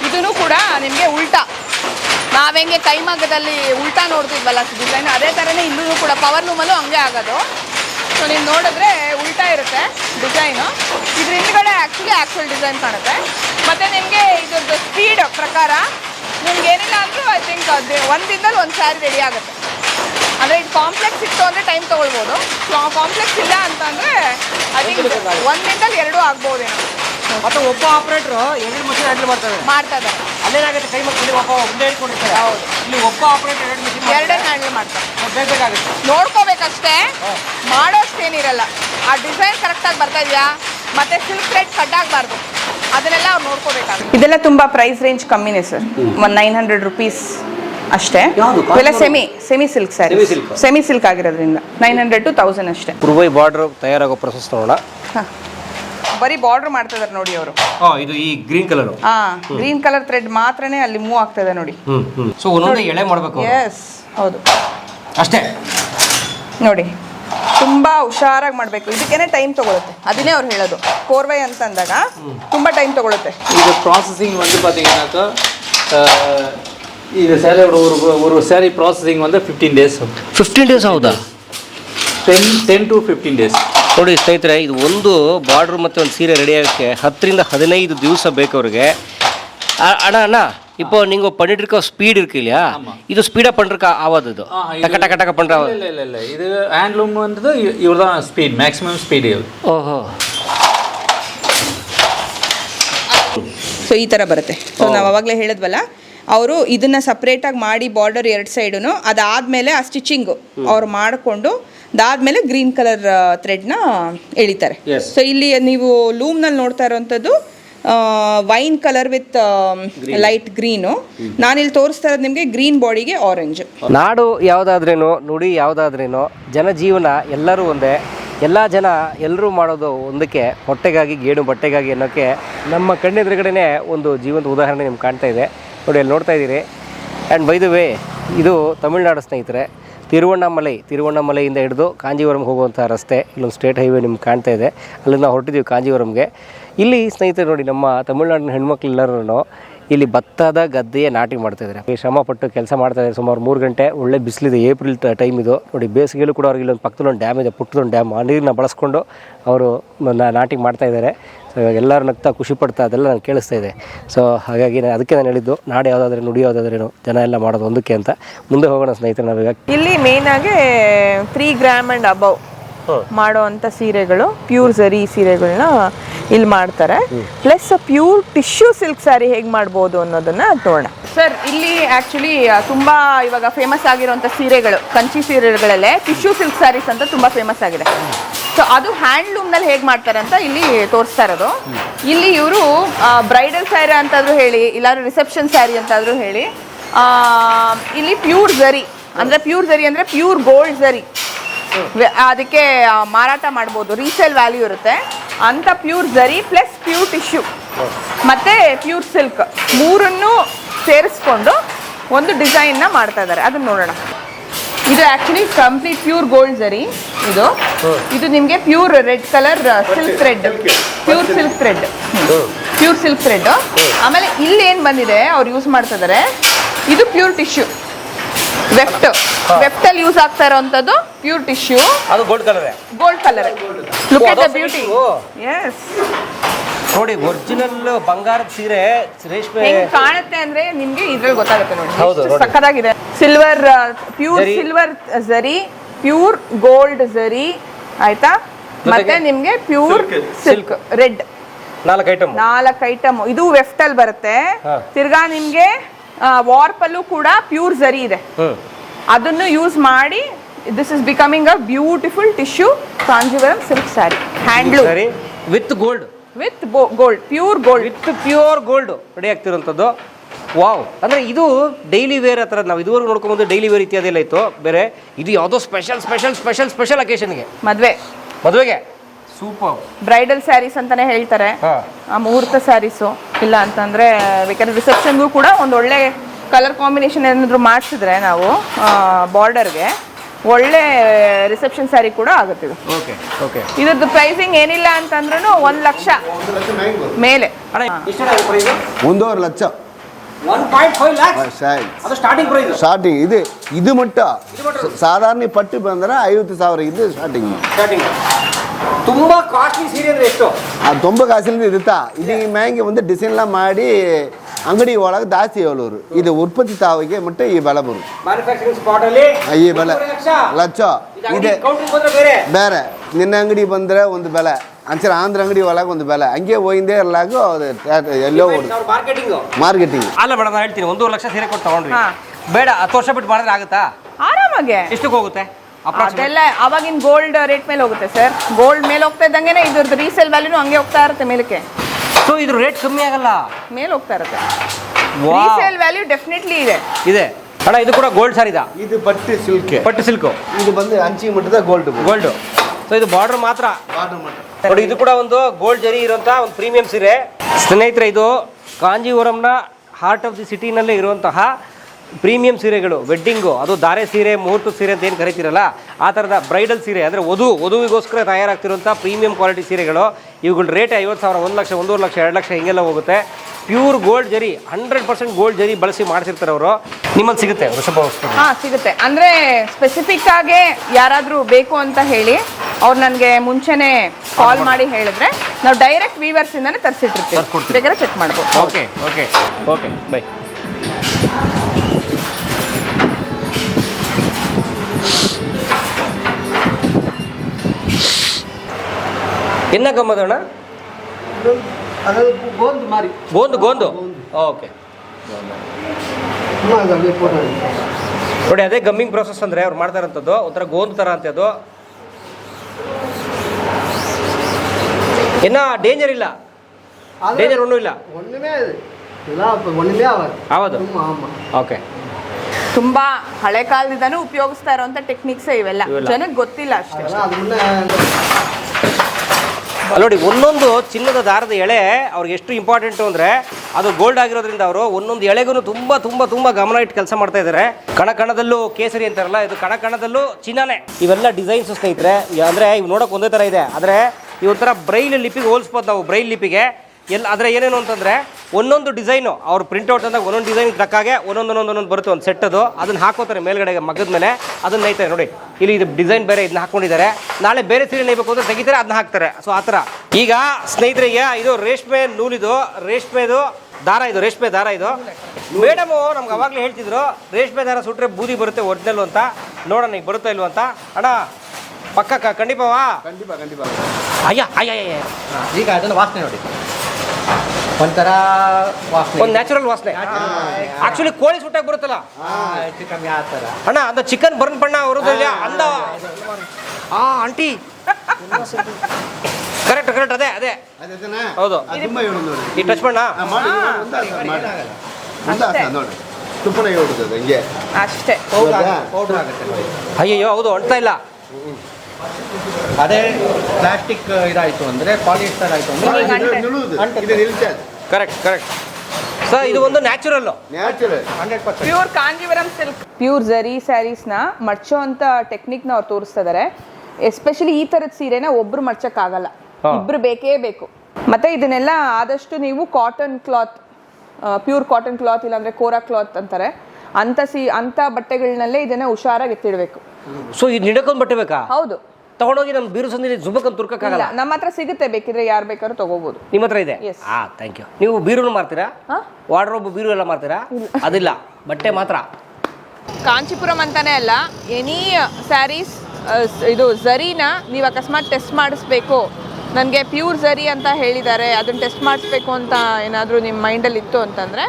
Speaker 2: ಇದೂ ಕೂಡ ನಿಮಗೆ ಉಲ್ಟಾ. ನಾವೆಂಗೆ ಕೈಮಗ್ಗದಲ್ಲಿ ಉಲ್ಟಾ ನೋಡ್ತಿದ್ವಲ್ಲ ಡಿಸೈನ್ ಅದೇ ಥರನೇ ಇನ್ನೂ ಕೂಡ ಪವರ್ ಲೂಮಲ್ಲೂ ಹಂಗೆ ಆಗೋದು. ಸೊ ನೀವು ನೋಡಿದ್ರೆ ಉಲ್ಟಾ ಇರುತ್ತೆ ಡಿಸೈನು ಇದ್ರ ಹಿಂದ್ಗಡೆ ಆ್ಯಕ್ಚುಲಿ ಆ್ಯಕ್ಚುಲ್ ಡಿಸೈನ್ ಕಾಣುತ್ತೆ. ಮತ್ತು ನಿಮಗೆ ಇದ್ರದ್ದು ಸ್ಪೀಡ್ ಪ್ರಕಾರ ನಿಮ್ಗೆ ಏನಿಲ್ಲ ಅಂದರೂ ಐ ಥಿಂಕ್ ಒಂದು ದಿನದಲ್ಲಿ ಒಂದು ಸ್ಯಾರಿ ರೆಡಿ ಆಗುತ್ತೆ. ಅಂದರೆ ಇದು ಕಾಂಪ್ಲೆಕ್ಸ್ ಇತ್ತು ಅಂದರೆ ಟೈಮ್ ತೊಗೊಳ್ಬೋದು. ಕಾಂಪ್ಲೆಕ್ಸ್ ಇಲ್ಲ ಅಂತಂದರೆ ಐ ಥಿಂಕ್ ಒಂದು ದಿನದಲ್ಲಿ ಎರಡೂ ಆಗ್ಬೋದೇನೋ.
Speaker 1: ಮತ್ತೆ ಒಬ್ಬ ಆಪರೇಟರ್ ಎರಡು ಮಷಿನ್ ಹ್ಯಾಂಡಲ್ ಮಾಡ್ತಾರೆ
Speaker 2: ಮಾಡ್ತಾ ಇದ್ದಾರೆ
Speaker 1: ಅಲ್ಲೇನಾಗುತ್ತೆ? ಕೈ ಮಕ್ಕಳು ಒಬ್ಬ ಒಂದೇ ಇಟ್ಕೊಂಡಿರ್ತಾರೆ.
Speaker 2: ಹೌದು.
Speaker 1: ಇಲ್ಲಿ ಒಬ್ಬ ಆಪರೇಟರ್ ಎರಡು ಮಷಿನ್
Speaker 2: ಎರಡೇ ಹ್ಯಾಂಡಲ್ ಮಾಡ್ತಾರೆ.
Speaker 1: ಬೇಗ ಬೇಕಾಗುತ್ತೆ
Speaker 2: ನೋಡ್ಕೋಬೇಕಷ್ಟೇ. ಮಾಡೋಷ್ಟೇನಿರಲ್ಲ ಆ ಡಿಸೈನ್ ಕರೆಕ್ಟಾಗಿ ಬರ್ತಾ ಇದೆಯಾ? ಮತ್ತೆ ಸಿಲ್ಕ್ ರೇಟ್ ಕಟ್ ಆಗಬಾರ್ದು. ಅದನ್ನೆಲ್ಲ ಅವ್ರು ನೋಡ್ಕೋಬೇಕಾಗುತ್ತೆ. ಇದೆಲ್ಲ ತುಂಬ ಪ್ರೈಸ್ ರೇಂಜ್ ಕಮ್ಮಿನೇ ಸರ್. ಒಂದು ನೈನ್ ಹಂಡ್ರೆಡ್ ರುಪೀಸ್ ಅಷ್ಟೇ? ಇವೆಲ್ಲ semi semi silk saree
Speaker 1: Semi
Speaker 2: semi silk ಆಗಿರೋದ್ರಿಂದ. ನೈನ್ ಹಂಡ್ರೆಡ್ ಟು ತೌಸಂಡ್ ಅಷ್ಟೇ.
Speaker 1: ಕುರುಬೈ ಬಾರ್ಡರ್ ತಯಾರಾಗೋ ಪ್ರೊಸೆಸ್ ನೋಡೋಣ.
Speaker 2: ಹ. ಬರೀ ಬಾರ್ಡರ್ ಮಾಡ್ತಿದಾರೆ ನೋಡಿ ಅವರು
Speaker 1: ಹಾಂ ಇದು ಈ ಗ್ರೀನ್ ಕಲರು
Speaker 2: ಹಾ ಗ್ರೀನ್ ಕಲರ್ ಥ್ರೆಡ್ ಮಾತ್ರನೇ ಅಲ್ಲಿ ಮೂವ್ ಆಗ್ತದೆ ನೋಡಿ
Speaker 1: ಹ್ಮ್ ಹ್ಮ್ ಸೊ ಒಂದೊಂದೇ ಎಳೆ ಮಾಡಬೇಕು
Speaker 2: ಎಸ್ ಹೌದು
Speaker 1: ಅಷ್ಟೇ
Speaker 2: ನೋಡಿ ತುಂಬಾ ಹುಷಾರಾಗಿ ಮಾಡಬೇಕು ಇದಕ್ಕೇನೆ ಟೈಮ್ ತಗೊಳುತ್ತೆ ಅದನ್ನೇ ಅವ್ರು ಹೇಳೋದು ಕೋರ್ವೈ ಅಂತ ಅಂದಾಗ ತುಂಬಾ ಟೈಮ್ ತಗೊಳುತ್ತೆ
Speaker 3: இது ப்ராசஸிங் வந்து பார்த்தீங்கன்னாக்கா அஹ், இது சேலை ஒரு ஒரு- ஒரு சேரீ ப்ராசஸிங் வந்து ஃபிஃப்டீன் டேஸ்
Speaker 1: ಫಿಫ್ಟೀನ್ ಡೇಸ್ ಹೌದಾ
Speaker 3: ten ten to fifteen days
Speaker 1: ನೋಡಿ ಸ್ನೇಹಿತರೆ ಇದು ಒಂದು ಬಾರ್ಡ್ರ್ ಮತ್ತು ಒಂದು ಸೀರೆ ರೆಡಿ ಆಗೋಕ್ಕೆ ಹತ್ತರಿಂದ ಹದಿನೈದು ದಿವಸ ಬೇಕು ಅವ್ರಿಗೆ ಆ- ಅಣ್ಣ ಅಣ್ಣ இப்போ நீங்கள் பண்ணிட்டு இருக்க ஸ்பீடு இருக்கு இல்லையா இது ஸ்பீடாக பண்ணுறக்க ஆகாது இது டக்க டக்க டக்க பண்ணுற
Speaker 3: இல்லை இல்லை இல்லை இது ஹேண்ட்லூம் வந்து இவர் தான் ஸ்பீட் மேக்ஸிமம் ஸ்பீடு
Speaker 1: ಓಹೋ
Speaker 2: ಸೊ ಈ ಥರ ಬರುತ್ತೆ ಸೊ ನಾವು ಅವಾಗಲೇ ಹೇಳಿದ್ವಲ್ಲ ಅವರು ಇದನ್ನ ಸಪ್ರೇಟಾಗಿ ಮಾಡಿ ಬಾರ್ಡರ್ ಎರಡು ಸೈಡು ಅದಾದಮೇಲೆ ಆ ಸ್ಟಿಚಿಂಗು ಅವ್ರು ಮಾಡಿಕೊಂಡು ಅದಾದಮೇಲೆ ಗ್ರೀನ್ ಕಲರ್ ಥ್ರೆಡ್ನ ಎಳಿತಾರೆ. ಸೊ ಇಲ್ಲಿ ನೀವು ಲೂಮ್ನಲ್ಲಿ ನೋಡ್ತಾ ಇರೋವಂಥದ್ದು wine colour with light green ನಾನಿಲ್ಲಿ ತೋರಿಸ್ತಾ ಇರೋದು ನಿಮಗೆ ಗ್ರೀನ್ ಬಾಡಿಗೆ ಆರೆಂಜ್
Speaker 1: ನಾಡು ಯಾವುದಾದ್ರೇನು ನುಡಿ ಯಾವುದಾದ್ರೇನು ಜನಜೀವನ ಎಲ್ಲರೂ ಒಂದೇ ಎಲ್ಲ ಜನ ಎಲ್ಲರೂ ಮಾಡೋದು ಒಂದಕ್ಕೆ ಹೊಟ್ಟೆಗಾಗಿ ಗೇಣು ಬಟ್ಟೆಗಾಗಿ ಅನ್ನೋಕ್ಕೆ ನಮ್ಮ ಕಣ್ಣೆದುರುಗಡೆನೇ ಒಂದು ಜೀವಂತ ಉದಾಹರಣೆ ನಿಮ್ಗೆ ಕಾಣ್ತಾ ಇದೆ. ನೋಡಿ ಅಲ್ಲಿ ನೋಡ್ತಾ ಇದ್ದೀರಿ. ಆ್ಯಂಡ್ ಬೈ ದ ವೇ ಇದು ತಮಿಳ್ನಾಡು ಸ್ನೇಹಿತರೆ, ತಿರುವಣ್ಣಾಮಲೈ, ತಿರುವಣ್ಣಾಮಲೈಯಿಂದ ಹಿಡಿದು ಕಾಂಜೀವರಂಗೆ ಹೋಗುವಂಥ ರಸ್ತೆ. ಇಲ್ಲೊಂದು ಸ್ಟೇಟ್ ಹೈವೇ ನಿಮ್ಗೆ ಕಾಣ್ತಾ ಇದೆ. ಅಲ್ಲಿಂದ ಹೊರಟಿದ್ದೀವಿ ಕಾಂಜೀವರಂಗೆ. ಇಲ್ಲಿ ಸ್ನೇಹಿತರೆ ನೋಡಿ, ನಮ್ಮ ತಮಿಳುನಾಡಿನ ಹೆಣ್ಮಕ್ಳೆಲ್ಲರೂ ಇಲ್ಲಿ ಭತ್ತದ ಗದ್ದೆಯ ನಾಟಿ ಮಾಡ್ತಾ ಇದ್ದಾರೆ. ಶ್ರಮ ಪಟ್ಟು ಕೆಲಸ ಮಾಡ್ತಾ ಇದ್ದಾರೆ. ಸುಮಾರು ಮೂರು ಗಂಟೆ ಒಳ್ಳೆ ಬಿಸಿಲಿದೆ. ಏಪ್ರಿಲ್ ಟೈಮ್ ಇದು. ನೋಡಿ, ಬೇಸಿಗೆಯಲ್ಲೂ ಕೂಡ ಅವ್ರಿಗೆ ಇಲ್ಲೊಂದು ಪಕ್ಕದಲ್ಲಿ ಒಂದು ಡ್ಯಾಮ್ ಇದೆ. ಪುಟ್ಟದೊಂದು ಡ್ಯಾಮ್ ಆ ನೀರನ್ನ ಬಳಸ್ಕೊಂಡು ಅವರು ನಾಟಿ ಮಾಡ್ತಾ ಇದ್ದಾರೆ. ಸೊ ಇವಾಗ ಎಲ್ಲರೂ ನಗ್ತಾ ಖುಷಿ ಪಡ್ತಾ ಅದೆಲ್ಲ ನಾನು ಕೇಳಿಸ್ತಾ ಇದೆ. ಸೊ ಹಾಗಾಗಿ ನಾನು ಅದಕ್ಕೆ ನಾನು ಹೇಳಿದ್ದು, ನಾಡು ಯಾವುದಾದ್ರೆ ನುಡಿ ಯಾವುದಾದ್ರೇನು ಜನ ಎಲ್ಲ ಮಾಡೋದು ಒಂದಕ್ಕೆ ಅಂತ. ಮುಂದೆ ಹೋಗೋಣ ಸ್ನೇಹಿತರೆ ನಾವೀಗ.
Speaker 2: ಇಲ್ಲಿ ಮೇನ್ ಆಗಿ ತ್ರೀ ಗ್ರಾಮ್ ಅಂಡ್ ಅಬವ್ ಮಾಡುವಂತ ಸೀರೆಗಳು ಪ್ಯೂರ್ ಸರಿ ಸೀರೆಗಳನ್ನ ಇಲ್ಲಿ ಮಾಡ್ತಾರೆ. Plus pure tissue silk saree ಹೇಗೆ ಮಾಡ್ಬೋದು ಅನ್ನೋದನ್ನ ನೋಡೋಣ. ಸರ್ ಇಲ್ಲಿ ಆಕ್ಚುಲಿ ತುಂಬಾ ಇವಾಗ ಫೇಮಸ್ ಆಗಿರುವಂತ ಸೀರೆಗಳು ಕಂಚಿ ಸೀರೆಗಳಲ್ಲೇ ಟಿಶ್ಯೂ ಸಿಲ್ಕ್ ಸ್ಯಾರೀಸ್ ಅಂತ ತುಂಬಾ ಫೇಮಸ್ ಆಗಿದೆ. ಸೊ ಅದು ಹ್ಯಾಂಡ್ಲೂಮ್ನಲ್ಲಿ ಹೇಗೆ ಮಾಡ್ತಾರೆ ಅಂತ ಇಲ್ಲಿ ತೋರಿಸ್ತಾ ಇರೋದು. ಇಲ್ಲಿ ಇವರು ಬ್ರೈಡಲ್ ಸ್ಯಾರಿ ಅಂತಾದ್ರೂ ಹೇಳಿ ಇಲ್ಲಾಂದ್ರೆ ರಿಸೆಪ್ಷನ್ ಸ್ಯಾರಿ ಅಂತಾದ್ರೂ ಹೇಳಿ ಇಲ್ಲಿ ಪ್ಯೂರ್ ಝರಿ ಅಂದ್ರೆ ಪ್ಯೂರ್ ಝರಿ ಅಂದ್ರೆ ಪ್ಯೂರ್ ಗೋಲ್ಡ್ ಝರಿ ಅದಕ್ಕೆ ಮಾರಾಟ ಮಾಡ್ಬೋದು. ರೀಸೇಲ್ ವ್ಯಾಲ್ಯೂ ಇರುತ್ತೆ. ಅಂತ pure zari plus pure tissue ಮತ್ತೆ ಪ್ಯೂರ್ ಸಿಲ್ಕ್ ಮೂರನ್ನು ಸೇರಿಸ್ಕೊಂಡು ಒಂದು ಡಿಸೈನ್ನ ಮಾಡ್ತಾ ಇದ್ದಾರೆ ಅದನ್ನ ನೋಡೋಣ. ಇದು actually complete pure gold zari ಇದು. ಇದು ನಿಮಗೆ pure red colour silk thread pure silk thread pure silk thread ಆಮೇಲೆ ಇಲ್ಲಿ ಏನ್ ಬಂದಿದೆ ಅವ್ರು ಯೂಸ್ ಮಾಡ್ತಾ ಇದಾರೆ. ಇದು ಪ್ಯೂರ್ ಟಿಶ್ಯೂ ವೆಫ್ಟ್ ವೆಫ್ಟ್ ಅಲ್ಲಿ ಯೂಸ್ ಆಗ್ತಾ ಇರೋಂಥದ್ದು ಪ್ಯೂರ್ ಟಿಶ್ಯೂ
Speaker 1: ಅದು
Speaker 2: gold colour gold colour look
Speaker 1: at
Speaker 2: the
Speaker 1: beauty.
Speaker 2: Yes
Speaker 1: ನೋಡಿ ಒರಿಜಿನಲ್ ಬಂಗಾರದ ಸೀರೆ ರೇಷ್ಮೆ.
Speaker 2: ಕಾಣುತ್ತೆ ಅಂದ್ರೆ ನಿಮ್ಗೆ ಇದ್ರಲ್ಲಿ ಗೊತ್ತಾಗುತ್ತೆ ನೋಡಿ. ಸಕ್ಕದಾಗಿದೆ silver
Speaker 1: pure
Speaker 2: silver zari pure gold zari ಆಯ್ತಾ? ಮತ್ತೆ ನಿಮ್ಗೆ ಪ್ಯೂರ್ ಸಿಲ್ಕ್ ರೆಡ್
Speaker 1: ನಾಲ್ಕು ಐಟಮ್
Speaker 2: ನಾಲ್ಕು ಐಟಮ್ ಇದು ವೆಫ್ಟ್ ಅಲ್ಲಿ ಬರುತ್ತೆ ತಿರ್ಗಾ ನಿಮ್ಗೆ ವಾರ್ಪ್ ಅಲ್ಲೂ ಕೂಡ ಪ್ಯೂರ್ ಜರಿ ಇದೆ. ಅದನ್ನು ಯೂಸ್ ಮಾಡಿ this is becoming a beautiful tissue Kanjivaram silk saree handloom
Speaker 1: ಸರಿ with gold
Speaker 2: with gold pure gold
Speaker 1: with pure gold ready ಆಗ್ತಿರೋಂಥದ್ದು wow ಅಂದ್ರೆ ಇದು ಡೈಲಿ ವೇರ್ ಹತ್ರ ನಾವು ಇದುವರೆಗೂ ನೋಡ್ಕೊಂಬಂದು ಡೈಲಿ ವೇರ್ ಇತ್ಯಾದಿ ಎಲ್ಲ ಇತ್ತು. ಬೇರೆ ಇದು ಯಾವುದೋ ಸ್ಪೆಷಲ್ ಸ್ಪೆಷಲ್ ಸ್ಪೆಷಲ್ ಸ್ಪೆಷಲ್ ಅಕೇಶನ್ಗೆ
Speaker 2: ಮದುವೆ.
Speaker 1: ಮದುವೆಗೆ. ಸೂಪರ್
Speaker 2: ಬ್ರೈಡಲ್ ಸ್ಯಾರೀಸ್ ಅಂತಾನೆ ಹೇಳ್ತಾರೆ. ಆ ಮುಹೂರ್ತ ಸ್ಯಾರೀಸು ಇಲ್ಲ ಅಂತಂದರೆ ಬೇಕಾದ್ರೆ ರಿಸೆಪ್ಷನ್ಗೂ ಕೂಡ ಒಂದು ಒಳ್ಳೆ ಕಲರ್ ಕಾಂಬಿನೇಷನ್ ಏನಾದರೂ ಮಾಡಿಸಿದ್ರೆ ನಾವು ಬಾರ್ಡರ್ಗೆ ಒಳ್ಳೆ ರಿಸೆಪ್ಷನ್ ಸ್ಯಾರಿ ಕೂಡ ಆಗುತ್ತೆ ಇದು.
Speaker 1: ಓಕೆ ಓಕೆ
Speaker 2: ಇದ್ರದ್ದು ಪ್ರೈಸಿಂಗ್ ಏನಿಲ್ಲ ಅಂತಂದ್ರೂ ಒಂದು ಲಕ್ಷ ಮೇಲೆ.
Speaker 4: ಒಂದೂವರೆ lakh.
Speaker 1: One point five lakhs
Speaker 4: ಸರಿ
Speaker 1: ಅದು ಸ್ಟಾರ್ಟಿಂಗ್ ಪ್ರೈಸ್
Speaker 4: ಸ್ಟಾರ್ಟಿಂಗ್ ಇದು ಇದು ಮಟ್ಟ. ಸಾಧಾರಣ ಪಟ್ಟು ಬಂದ್ರೆ ಐವತ್ತು ಸಾವಿರ ಇದು ಸ್ಟಾರ್ಟಿಂಗ್
Speaker 1: ಸ್ಟಾರ್ಟಿಂಗ್ ತುಂಬಾ ಕಾಸ್ಟ್ಲಿ ಸೀರೆ ಅಂದ್ರೆ ಎಷ್ಟು?
Speaker 4: ಆ ತೊಂಬ ಕಾಸಿಲಿಂದ ಇರುತ್ತಾ? ಇದು ಮ್ಯಾಂಗೆ ಒಂದು ಡಿಸೈನ್லாம் ಮಾಡಿ ಅಂಗಡಿ ಒಳಗೆ ಜಾಸ್ತಿ ಹೇಳೋರು ಇದು ಉತ್ಪತ್ತಿ ತಾವಿಗೆ ಮಟ್ಟ ಈ ಬೆಲೆ ಬರು
Speaker 1: ಮ್ಯಾನುಫ್ಯಾಕ್ಚರಿಂಗ್ ಸ್ಪಾಟ್ ಅಲ್ಲಿ
Speaker 4: ಈ ಬೆಲೆ.
Speaker 1: ಮೂರುವರೆ ಲಕ್ಷ.
Speaker 4: ಲಕ್ಷ.
Speaker 1: ಇದು
Speaker 4: ಇದೆ.
Speaker 1: ಕೌಂಟಿಂಗ್ ಬಂದ್ರೆ ಬೇರೆ.
Speaker 4: ಬೇರೆ. ನಿನ್ನ ಅಂಗಡಿ ಬಂದರೆ ಒಂದು ಬೆಲೆ. ಅಂಚರ ಆಂಧ್ರ ಅಂಗಡಿ ಒಳಗೆ ಒಂದು ಬೆಲೆ. ಹಂಗೆ ಹೋಯಿಂದೇ ಇರಲಾಗ ಅದು ಎಲ್ಲೋ
Speaker 1: ಮಾರ್ಕೆಟಿಂಗ್
Speaker 4: ಮಾರ್ಕೆಟಿಂಗ್
Speaker 1: ಅಲ್ಲ ಮೇಡಮ್ ನಾನು ಹೇಳ್ತೀನಿ ಒಂದೂವರೆ ಲಕ್ಷ ಸೀರೆ ಕೊಟ್ಟು ತಗೊಂಡ್ರಿ
Speaker 2: ಹಾ.
Speaker 1: ಬೇಡ ಹತ್ತು ವರ್ಷ ಬಿಟ್ಟು ಮಾಡಿದ್ರೆ ಆಗುತ್ತಾ?
Speaker 2: ಆರಾಮಾಗೆ.
Speaker 1: ಎಷ್ಟಕ್ಕೆ ಹೋಗುತ್ತೆ? ಅಪ್ರಾಕ್ಸಿಮೇಟ್
Speaker 2: ಅದೆಲ್ಲ ಅವಾಗಿನ ಗೋಲ್ಡ್ ರೇಟ್ ಮೇಲೆ ಹೋಗುತ್ತೆ ಸರ್ ಗೋಲ್ಡ್ ಮೇಲೆ ಹೋಗ್ತಾ ಇದ್ದಂಗೆನೆ ಇದ್ರದ್ದು ರೀಸೇಲ್ ವ್ಯಾಲ್ಯೂನು ಹಂಗೆ ಹೋಗ್ತಾ ಇರುತ್ತೆ ಮೇಲಕ್ಕೆ.
Speaker 1: ಸೊ ಇದ್ರ ರೇಟ್ ಕಮ್ಮಿ ಆಗಲ್ಲ?
Speaker 2: ಮೇಲೆ ಹೋಗ್ತಾ ಇರುತ್ತೆ. ರೀಸೇಲ್ ವ್ಯಾಲ್ಯೂ ಡೆಫಿನೆಟ್ಲಿ ಇದೆ.
Speaker 1: ಇದೆ. ಅಣ್ಣ ಇದು ಕೂಡ ಗೋಲ್ಡ್ ಸಾರಿದ
Speaker 4: ಇದು ಪಟ್ಟಿ ಸಿಲ್ಕ್
Speaker 1: ಪಟ್ಟು ಸಿಲ್ಕು
Speaker 4: ಇದು ಬಂದು ಅಂಚಿ ಮಟ್ಟದ ಗೋಲ್ಡ್
Speaker 1: ಗೋಲ್ಡ್ ಸೊ ಇದು ಬಾರ್ಡರ್ ಮಾತ್ರ. ನೋಡಿ ಇದು ಕೂಡ ಒಂದು ಗೋಲ್ಡ್ ಜರಿ ಇರುವಂತ ಒಂದು ಪ್ರೀಮಿಯಂ ಸೀರೆ. ಸ್ನೇಹಿತರೆ ಇದು ಕಾಂಜೀವರಂನ ಹಾರ್ಟ್ ಆಫ್ ದಿ ಸಿಟಿನಲ್ಲೇ ಇರುವಂತಹ ಪ್ರೀಮಿಯಂ ಸೀರೆಗಳು. ವೆಡ್ಡಿಂಗು ಅದು ಧಾರೆ ಸೀರೆ ಮುಹೂರ್ತ ಸೀರೆ ಅಂತ ಏನು ಕರಿತೀರಲ್ಲ ಆ ಥರದ ಬ್ರೈಡಲ್ ಸೀರೆ ಅಂದರೆ ವಧು ವಧುವಿಗೋಸ್ಕರ ತಯಾರಾಗ್ತಿರುವಂಥ ಪ್ರೀಮಿಯಂ ಕ್ವಾಲಿಟಿ ಸೀರೆಗಳು. ಇವುಗಳ ರೇಟ್ ಐವತ್ತು ಸಾವಿರ ಒಂದು ಲಕ್ಷ ಒಂದೂವರೆ ಲಕ್ಷ ಎರಡು ಲಕ್ಷ ಹಿಂಗೆಲ್ಲ ಹೋಗುತ್ತೆ. Pure gold zari hundred percent gold zari ಬಳಸಿ ಮಾಡಿಸಿರ್ತಾರೆ ಅವರು. ನಿಮ್ಮಲ್ಲಿ ಸಿಗುತ್ತೆ ಹಾಂ ವಸ್ತು?
Speaker 2: ಹಾ ಸಿಗುತ್ತೆ. ಅಂದ್ರೆ ಸ್ಪೆಸಿಫಿಕ್ ಆಗಿ ಯಾರಾದರೂ ಬೇಕು ಅಂತ ಹೇಳಿ ಅವ್ರು ನನಗೆ ಮುಂಚೆನೆ ಕಾಲ್ ಮಾಡಿ ಹೇಳಿದ್ರೆ ನಾವು ಡೈರೆಕ್ಟ್ ವೀವರ್ಸ್ ಇಂದಾನೆ ತರಿಸಿಟ್ಟಿರ್ತೀವಿ. ಬೇಕಾದ್ರೆ ಚೆಕ್ ಮಾಡ್ಬೋದು.
Speaker 1: ಓಕೆ ಓಕೆ ಓಕೆ ಬೈ ಇನ್ನ
Speaker 5: கம்மதோண்ணா கோந்து
Speaker 1: ಗೋಂದು ಓಕೆ. ನೋಡಿ ಅದೇ ಗಮ್ಮಿಂಗ್ ಪ್ರೊಸೆಸ್ ಅಂದರೆ ಅವ್ರು ಮಾಡ್ತಾರಂಥದ್ದು ಒಂಥರ ಗೋಂದು ಥರ ಅದು. ಇನ್ನ ಡೇಂಜರ್ ಇಲ್ಲ. ಡೇಂಜರ್ ಒಂದು ಇಲ್ಲ. ಓಕೆ.
Speaker 2: ತುಂಬಾ ಹಳೆ ಕಾಲದಿಂದಾನು ಉಪಯೋಗಿಸ್ತಾ ಇರುವಂತ ಟೆಕ್ನಿಕ್ಸ್ ಇವೆಲ್ಲ. ಜನಕ್ಕೆ ಗೊತ್ತಿಲ್ಲ ಅಷ್ಟೇ.
Speaker 1: ಅಲ್ಲಿ ನೋಡಿ, ಒಂದೊಂದು ಚಿನ್ನದ ದಾರದ ಎಳೆ ಅವ್ರಿಗೆ ಎಷ್ಟು ಇಂಪಾರ್ಟೆಂಟು ಅಂದರೆ ಅದು ಗೋಲ್ಡ್ ಆಗಿರೋದ್ರಿಂದ ಅವರು ಒಂದೊಂದು ಎಳೆಗೂ ತುಂಬ ತುಂಬ ತುಂಬ ಗಮನ ಇಟ್ಟು ಕೆಲಸ ಮಾಡ್ತಾ ಇದ್ದಾರೆ ಕಣ ಕಣದಲ್ಲೂ ಕೇಸರಿ ಅಂತಾರಲ್ಲ, ಇದು ಕಣ ಕಣದಲ್ಲೂ ಚಿನ್ನನೇ. ಇವೆಲ್ಲ ಡಿಸೈನ್ಸ್ ಸ್ನೇಹಿತರೆ, ಅಂದರೆ ಇವು ನೋಡೋಕೆ ಒಂದೇ ಥರ ಇದೆ. ಆದರೆ ಈ ಒಂಥರ ಬ್ರೈಲ್ ಲಿಪಿಗೆ ಹೋಲಿಸ್ಬೋದು ನಾವು ಬ್ರೈಲ್ ಲಿಪಿಗೆ. ಎಲ್ಲ ಆದರೆ ಏನೇನು ಅಂತಂದರೆ ಒಂದೊಂದು ಡಿಸೈನು ಅವ್ರು ಪ್ರಿಂಟೌಟ್ ಅಂದಾಗ ಒಂದೊಂದು ಡಿಸೈನ್ ತಕ್ಕಾಗೆ ಒಂದೊಂದು ಒಂದೊಂದು ಒಂದೊಂದು ಬರುತ್ತೆ ಒಂದು ಸೆಟ್ ಅದು. ಅದನ್ನು ಹಾಕೋತಾರೆ ಮೇಲ್ಗಡೆಗೆ ಮಗದ ಮೇಲೆ. ಅದನ್ನ ನೈತಾರೆ ನೋಡಿ. ಇಲ್ಲಿ ಇದು ಡಿಸೈನ್ ಬೇರೆ ಇದನ್ನ ಹಾಕೊಂಡಿದ್ದಾರೆ ನಾಳೆ ಬೇರೆ ಸೀರೆ ನೇಯಬೇಕು ಅಂದರೆ ತೆಗಿತಾರೆ ಅದನ್ನ ಹಾಕ್ತಾರೆ. ಸೊ ಆ ಥರ. ಈಗ ಸ್ನೇಹಿತರಿಗೆ ಇದು ರೇಷ್ಮೆ ನೂಲಿದು ರೇಷ್ಮೆದು ದಾರ ಇದು ರೇಷ್ಮೆ ದಾರ ಇದು. ಮೇಡಮು ನಮ್ಗೆ ಅವಾಗಲೇ ಹೇಳ್ತಿದ್ರು ರೇಷ್ಮೆ ದಾರ ಸುಟ್ರೆ ಬೂದಿ ಬರುತ್ತೆ ಒರಿಜಿನಲ್ ಅಂತ. ನೋಡೋಣ ಈಗ ಬರುತ್ತಾ ಇಲ್ವ ಅಂತ. ಅಣ್ಣ ಪಕ್ಕ ಖಂಡಿಪವಾ?
Speaker 4: ಖಂಡಿಪ ಖಂಡಿಪ.
Speaker 1: ಅಯ್ಯ ಅಯ್ಯ
Speaker 5: ಈಗ ಅದನ್ನು ವಾಸನೆ ನೋಡಿ. ಒಂಥರ
Speaker 1: ಒಂದು ನ್ಯಾಚುರಲ್ ವಾಸನೆ. ಆಕ್ಚುಲಿ ಕೋಳಿ ಸುಟ್ಟಾಗಿ ಬರುತ್ತಲ್ಲ? ಅಣ್ಣ ಅದು ಚಿಕನ್ ಬರ್ನ್ ಬಣ್ಣ ಅವರದ್ದು ಅಂದ. ಆ ಆಂಟಿ. ಕರೆಕ್ಟ್ ಕರೆಕ್ಟ್ ಅದೇ ಅದೇ. ಹೌದು. ಈ ಟಚ್
Speaker 4: ಬಣ್ಣ ನೋಡಿ ತುಪ್ಪನ ಹೇಳುತ್ತದೆ
Speaker 2: ಅಷ್ಟೇ.
Speaker 1: ಅಯ್ಯಯ್ಯೋ ಹೌದು ಅಂಟ್ತಾ ಇಲ್ಲ.
Speaker 5: ಅದೇ ಪ್ಲಾಸ್ಟಿಕ್ ಇದಾಯ್ತು ಅಂದ್ರೆ ಪಾಲಿಸ್ಟರ್ ಆಯ್ತು ಅಂದ್ರೆ
Speaker 1: ಕರೆಕ್ಟ್ ಕರೆಕ್ಟ್ ಸರ್ ಇದು ಒಂದು natural
Speaker 4: natural
Speaker 5: hundred percent.
Speaker 2: Pure Kanjivaram silk pure zari ಸ್ಯಾರೀಸ್ನ ಮಡ್ಚೋ ಅಂತ ಟೆಕ್ನಿಕ್ನ ಅವ್ರು ತೋರಿಸ್ತಾ ಇದಾರೆ ಎಸ್ಪೆಷಲಿ ಈ ಥರದ ಸೀರೆನ ಒಬ್ರು ಮಡ್ಚಕ್ಕಾಗಲ್ಲ
Speaker 1: ಆಗಲ್ಲ
Speaker 2: ಇಬ್ರು ಬೇಕೇ ಬೇಕು. ಮತ್ತೆ ಇದನ್ನೆಲ್ಲ ಆದಷ್ಟು ನೀವು cotton cloth pure cotton cloth ಇಲ್ಲಾಂದ್ರೆ ಕೋರಾ ಕ್ಲಾತ್ ಅಂತಾರೆ. ಅಂತ ಸಿ ಅಂತ ಬಟ್ಟೆಗಳನ್ನಲ್ಲೇ ಇದನ್ನ ಹುಷಾರಾಗಿ ಎತ್ತಿಡ್ಬೇಕು.
Speaker 1: ಸೊ ಇದು ನಿಡಕೊಂಡ್ ಬಟ್ಟೆ ಬೇಕಾ?
Speaker 2: ಹೌದು.
Speaker 1: ತಗೊಂಡೋಗಿ ನಮ್ಮ ಬೀರು ಜುಬಕ್ ಅಂತ ತುರ್ಕಕ್ಕಾಗಲ್ಲ.
Speaker 2: ನಮ್ಮ ಹತ್ರ ಸಿಗುತ್ತೆ ಬೇಕಿದ್ರೆ ಯಾರು ಬೇಕಾದ್ರೂ ತಗೋಬಹುದು
Speaker 1: ನಿಮ್ಮ ಹತ್ರ ಇದೆ?
Speaker 2: Yes.
Speaker 1: ಹಾ ಥ್ಯಾಂಕ್ ಯು ನೀವು ಬೀರುನು ಮಾಡ್ತೀರಾ
Speaker 2: ಹಾ?
Speaker 1: ವಾರ್ಡ್ರೋಬ್ ಬೀರು ಎಲ್ಲ ಮಾಡ್ತೀರಾ ಅದಿಲ್ಲ. ಬಟ್ಟೆ ಮಾತ್ರ.
Speaker 2: ಕಾಂಚಿಪುರಂ ಅಂತಾನೆ ಅಲ್ಲ ಎನಿ ಸ್ಯಾರೀಸ್ ಇದು ಝರಿನ ನೀವು ಅಕಸ್ಮಾತ್ ಟೆಸ್ಟ್ ಮಾಡಿಸ್ಬೇಕು. ನನಗೆ ಪ್ಯೂರ್ ಝರಿ ಅಂತ ಹೇಳಿದ್ದಾರೆ ಅದನ್ನ ಟೆಸ್ಟ್ ಮಾಡಿಸ್ಬೇಕು ಅಂತ ಏನಾದರೂ ನಿಮ್ಮ ಮೈಂಡಲ್ಲಿ ಇತ್ತು ಅಂತಂದರೆ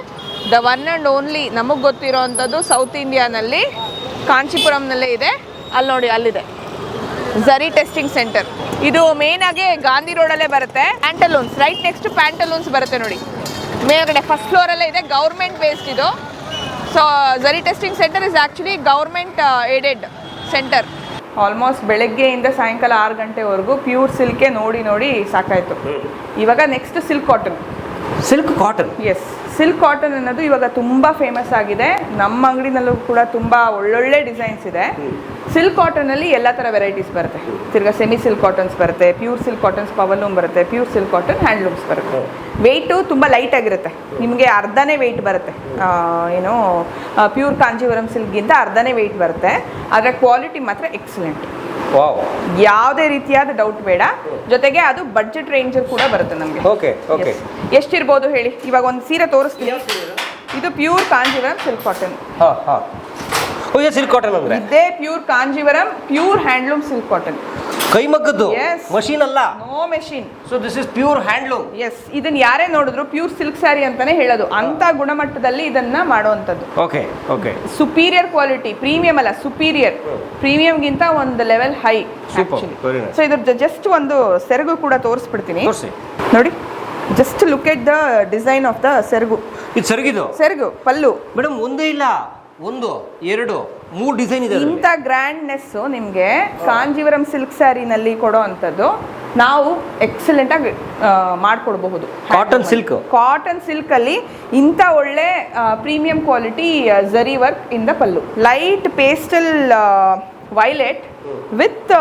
Speaker 2: ದ ಒನ್ ಆ್ಯಂಡ್ ಓನ್ಲಿ ನಮಗೆ ಗೊತ್ತಿರೋ ಅಂಥದ್ದು ಸೌತ್ ಇಂಡಿಯಾನಲ್ಲಿ ಕಾಂಚಿಪುರಂನಲ್ಲೇ ಇದೆ. ಅಲ್ಲಿ ನೋಡಿ ಅಲ್ಲಿದೆ. ಝರಿ ಟೆಸ್ಟಿಂಗ್ ಸೆಂಟರ್ ಇದು ಮೇನ್ ಆಗಿ ಗಾಂಧಿ ರೋಡಲ್ಲೇ ಬರುತ್ತೆ. ಪ್ಯಾಂಟಲೂನ್ಸ್ ರೈಟ್ ನೆಕ್ಸ್ಟ್ ಪ್ಯಾಂಟಲೂನ್ಸ್ ಬರುತ್ತೆ ನೋಡಿ. ಮೇಲ್ಗಡೆ ಫಸ್ಟ್ ಫ್ಲೋರಲ್ಲೇ ಇದೆ ಗೌರ್ಮೆಂಟ್ ಬೇಸ್ಡ್ ಇದು. So zari testing centre is actually government aided centre almost ಬೆಳಗ್ಗೆಯಿಂದ ಸಾಯಂಕಾಲ ಆರು ಗಂಟೆವರೆಗೂ ಪ್ಯೂರ್ ಸಿಲ್ಕೆ ನೋಡಿ ನೋಡಿ ಸಾಕಾಯಿತು. ಇವಾಗ next silk cotton
Speaker 1: silk cotton
Speaker 2: yes silk cotton ಅನ್ನೋದು ಇವಾಗ ತುಂಬ ಫೇಮಸ್ ಆಗಿದೆ. ನಮ್ಮ ಅಂಗಡಿನಲ್ಲೂ ಕೂಡ ತುಂಬ ಒಳ್ಳೊಳ್ಳೆ ಡಿಸೈನ್ಸ್ ಇದೆ. ಸಿಲ್ಕ್ ಕಾಟನಲ್ಲಿ ಎಲ್ಲ ಥರ ವೆರೈಟೀಸ್ ಬರುತ್ತೆ. ತಿರ್ಗಾ ಸೆಮಿ ಸಿಲ್ಕ್ ಕಾಟನ್ಸ್ ಬರುತ್ತೆ ಪ್ಯೂರ್ ಸಿಲ್ಕ್ ಕಾಟನ್ಸ್ ಪವರ್ಲೂಮ್ ಬರುತ್ತೆ ಪ್ಯೂರ್ ಸಿಲ್ಕ್ ಕಾಟನ್ ಹ್ಯಾಂಡ್ಲೂಮ್ಸ್ ಬರುತ್ತೆ. ವೆಯ್ಟು ತುಂಬ ಲೈಟ್ ಆಗಿರುತ್ತೆ. ನಿಮಗೆ ಅರ್ಧನೇ ವೆಯ್ಟ್ ಬರುತ್ತೆ. ಏನು ಪ್ಯೂರ್ ಕಾಂಜೀವರಂ ಸಿಲ್ಕ್ಗಿಂತ ಅರ್ಧನೇ ವೆಯ್ಟ್ ಬರುತ್ತೆ. ಆದರೆ ಕ್ವಾಲಿಟಿ ಮಾತ್ರ ಎಕ್ಸಲೆಂಟ್ ಯಾವುದೇ ರೀತಿಯಾದ ಡೌಟ್ ಬೇಡ. ಜೊತೆಗೆ ಅದು ಬಡ್ಜೆಟ್ ರೇಂಜಲ್ಲಿ ಕೂಡ ಬರುತ್ತೆ ನಮಗೆ.
Speaker 1: ಓಕೆ ಓಕೆ
Speaker 2: ಎಷ್ಟಿರ್ಬೋದು ಹೇಳಿ? ಇವಾಗ ಒಂದು ಸೀರೆ ತೋರಿಸ್ತೀನಿ. ಇದು? Pure Kanjivaram
Speaker 1: silk cotton oh silk cotton ಅಂದ್ರೆ.
Speaker 2: ಇದೇ pure Kanjivaram pure handloom silk cotton
Speaker 1: ಕೈಮಗ್ಗದ್ದು
Speaker 2: ಮಗ್ಗದ್ದು?
Speaker 1: ಮಷೀನ್ ಅಲ್ಲ?
Speaker 2: No machine
Speaker 1: so this is pure handloom
Speaker 2: yes ಇದನ್ನ ಯಾರೇ ನೋಡಿದ್ರು ಪ್ಯೂರ್ ಸಿಲ್ಕ್ ಸ್ಯಾರಿ ಅಂತಾನೆ ಹೇಳೋದು. ಅಂತ ಗುಣಮಟ್ಟದಲ್ಲಿ ಇದನ್ನ ಮಾಡುವಂಥದ್ದು
Speaker 1: okay okay
Speaker 2: superior quality premium ಅಲ್ಲ ಸುಪೀರಿಯರ್ ಪ್ರೀಮಿಯಂಗಿಂತ ಒಂದು ಲೆವೆಲ್ ಹೈ. ಸೊ ಇದ್ರ ಜಸ್ಟ್ ಒಂದು ಸೆರಗು ಕೂಡ ತೋರಿಸ್ಬಿಡ್ತೀನಿ.
Speaker 1: ತೋರಿಸಿ.
Speaker 2: ನೋಡಿ just look at the design of the ಸೆರಗು.
Speaker 1: ಇದು ಸೆರಗಿದು?
Speaker 2: ಸೆರಗು ಪಲ್ಲು.
Speaker 1: ಮೇಡಮ್ ಒಂದೇ ಇಲ್ಲ. ಒಂದು ಎರಡು ಮೂರು ಡಿಸೈನ್ ಇದೆ.
Speaker 2: ಇಂಥ ಗ್ರ್ಯಾಂಡ್ನೆಸ್ ನಿಮಗೆ ಕಾಂಜೀವರಂ ಸಿಲ್ಕ್ ಸ್ಯಾರಿನಲ್ಲಿ ಕೊಡೋ ಅಂಥದ್ದು ನಾವು ಎಕ್ಸಲೆಂಟ್ ಆಗಿ ಮಾಡಿಕೊಡ್ಬಹುದು.
Speaker 1: ಕಾಟನ್ ಸಿಲ್ಕ್
Speaker 2: ಕಾಟನ್ ಸಿಲ್ಕ್ ಅಲ್ಲಿ ಇಂಥ ಒಳ್ಳೆ ಪ್ರೀಮಿಯಂ ಕ್ವಾಲಿಟಿ ಝರಿ ವರ್ಕ್ ಇಂದ pallu light pastel violet with